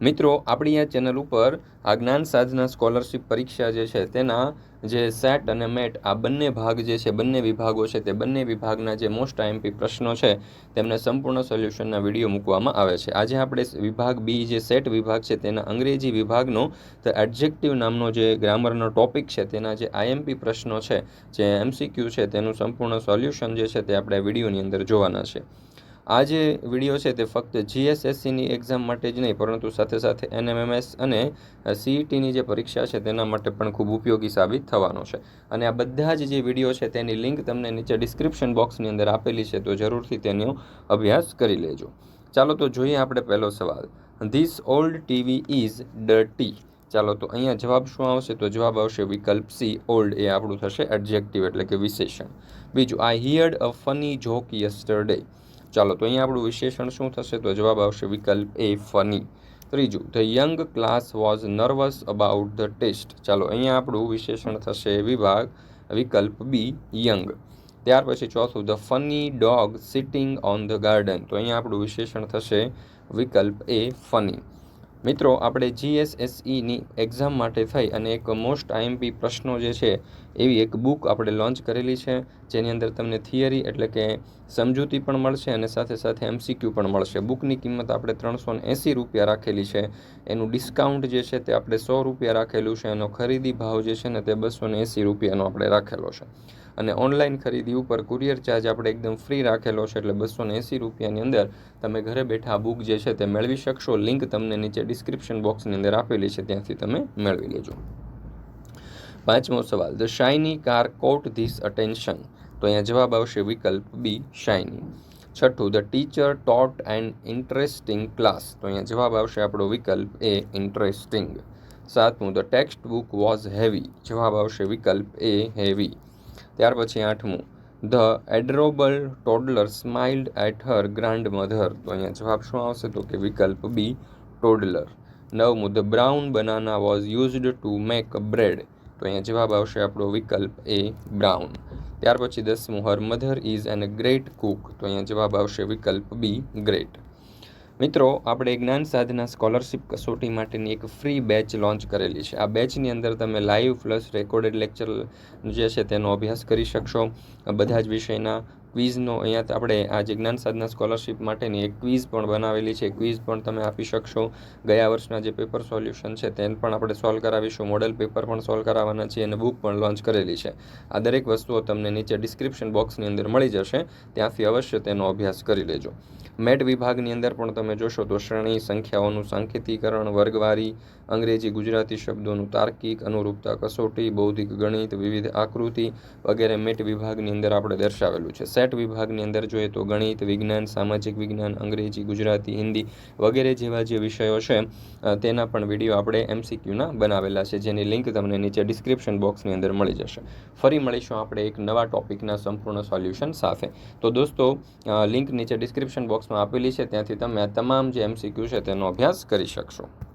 મિત્રો, આપણી આ ચેનલ ઉપર આ જ્ઞાન સાધના સ્કોલરશિપ પરીક્ષા જે છે, તેના જે સેટ અને મેટ, આ બંને ભાગ જે છે, બંને વિભાગો છે, તે બંને વિભાગના જે મોસ્ટ આઈએમપી પ્રશ્નો છે, તેમને સંપૂર્ણ સોલ્યુશનના વીડિયો મૂકવામાં આવે છે. આજે આપણે વિભાગ બી જે સેટ વિભાગ છે, તેના અંગ્રેજી વિભાગનો ધ એડજેક્ટિવ નામનો જે ગ્રામરનો ટોપિક છે, તેના જે આઈએમપી પ્રશ્નો છે, જે એમસીક્યુ છે, તેનું સંપૂર્ણ સોલ્યુશન જે છે, તે આપણે વિડીયોની અંદર જોવાના છે. આ જે વીડિયો છે તે ફક્ત જીએસએસસીની એક્ઝામ માટે જ નહીં, પરંતુ સાથે સાથે એનએમએમએસ અને સીઈટીની જે પરીક્ષા છે તેના માટે પણ ખૂબ ઉપયોગી સાબિત થવાનો છે. અને આ બધા જ જે વીડિયો છે તેની લિંક તમને નીચે ડિસ્ક્રિપ્શન બોક્સની અંદર આપેલી છે, તો જરૂરથી તેનો અભ્યાસ કરી લેજો. ચાલો તો જોઈએ આપણે પહેલો સવાલ. This old TV is dirty ચાલો તો અહીંયા જવાબ શું આવશે? તો જવાબ આવશે વિકલ્પ સી ઓલ્ડ એ આપણું થશે એડજેક્ટિવ એટલે કે વિશેષણ. બીજું I heard a funny joke yesterday ચાલો, તો અહીંયા આપણું વિશેષણ શું થશે? તો જવાબ આવશે વિકલ્પ એ ફની. ત્રીજું the young class was nervous about the test ચાલો, અહીંયા આપણું વિશેષણ થશે વિભાગ, વિકલ્પ બી યંગ ત્યાર પછી ચોથું the funny dog sitting on the garden તો અહીંયા આપણું વિશેષણ થશે વિકલ્પ એ ફની. મિત્રો, આપણે જીએસએસઈની એક્ઝામ માટે થઈ અને એક મોસ્ટ આઈએમપી પ્રશ્નો જે છે, એવી એક બુક આપણે લોન્ચ કરેલી છે, જેની અંદર તમને થિયરી એટલે કે સમજૂતી પણ મળશે અને સાથે સાથે એમસીક્યુ પણ મળશે. બુકની કિંમત આપણે ત્રણસો એંસી રૂપિયા રાખેલી છે. એનું ડિસ્કાઉન્ટ જે છે તે આપણે સો રૂપિયા રાખેલું છે એનો ખરીદી ભાવ જે છે ને તે બસો એંસી રૂપિયાનો આપણે રાખેલો છે. અને ઓનલાઈન ખરીદી ઉપર કુરિયર ચાર્જ આપણે એકદમ ફ્રી રાખેલો છે એટલે બસો એંસી રૂપિયાની અંદર તમે ઘરે બેઠા બુક જે છે તે મેળવી શકશો. લિંક તમને નીચે ડિસ્ક્રિપ્શન બોક્સની અંદર આપેલી છે, ત્યાંથી તમે મેળવી લેજો. પાંચમો સવાલ. The shiny car caught this attention. તો અહીંયા જવાબ આવશે વિકલ્પ બી, શાઇની. છઠ્ઠું the teacher taught an interesting class તો અહીંયા જવાબ આવશે આપણો વિકલ્પ એ ઇન્ટરેસ્ટિંગ સાતમું the text book was heavy જવાબ આવશે વિકલ્પ એ હેવી ત્યાર પછી આઠમું the adorable toddler smiled at her grandmother તો અહીંયા જવાબ શું આવશે? તો કે વિકલ્પ બી ટોડલર નવમું the brown banana was used to make bread તો અહીંયા જવાબ આવશે આપણો વિકલ્પ એ બ્રાઉન ત્યાર પછી દસમું her mother is an great cook તો અહીંયા જવાબ આવશે વિકલ્પ બી ગ્રેટ મિત્રો, આપણે જ્ઞાન સાધના સ્કોલરશિપ કસોટી માટેની એક ફ્રી બેચ લોન્ચ કરેલી છે. આ બેચની અંદર તમે લાઈવ પ્લસ રેકોર્ડેડ લેક્ચર જે છે તેનો અભ્યાસ કરી શકશો. બધા જ વિષયના ક્વિઝનો અહીંયા આપણે આ જે જ્ઞાન સાધના સ્કોલરશિપ માટેની એક ક્વિઝ પણ બનાવેલી છે. ક્વિઝ પણ તમે આપી શકશો. ગયા વર્ષના જે પેપર સોલ્યુશન છે તેને પણ આપણે સોલ્વ કરાવીશું. મોડલ પેપર પણ સોલ્વ કરાવવાના છીએ અને બુક પણ લોન્ચ કરેલી છે. આ દરેક વસ્તુઓ તમને નીચે ડિસ્ક્રિપ્શન બોક્સની અંદર મળી જશે. ત્યાંથી અવશ્ય તેનો અભ્યાસ કરી લેજો. મેટ વિભાગની અંદર પણ તમે જોશો તો શ્રેણી, સંખ્યાઓનું સાંકેતિકરણ, વર્ગવારી, અંગ્રેજી, ગુજરાતી શબ્દોનું તાર્કિક, અનુરૂપતા, કસોટી, બૌદ્ધિક ગણિત, વિવિધ આકૃતિ વગેરે મેટ વિભાગની અંદર આપણે દર્શાવેલું છે. સેટ વિભાગની અંદર જોઈએ તો ગણિત, વિજ્ઞાન, સામાજિક વિજ્ઞાન, અંગ્રેજી, ગુજરાતી, હિન્દી વગેરે જેવા જે વિષયો છે તેના પણ વીડિયો આપણે એમસીક્યુના બનાવેલા છે, જેની લિંક તમને નીચે ડિસ્ક્રિપ્શન બોક્સની અંદર મળી જશે. ફરી મળીશું આપણે એક નવા ટોપિકના સંપૂર્ણ સોલ્યુશન સાથે. તો દોસ્તો લિંક નીચે ડિસ્ક્રિપ્શન બોક્સમાં આપેલી છે, ત્યાંથી તમે આ તમામ જે એમસીક્યુ છે, તેનો અભ્યાસ કરી શકશો.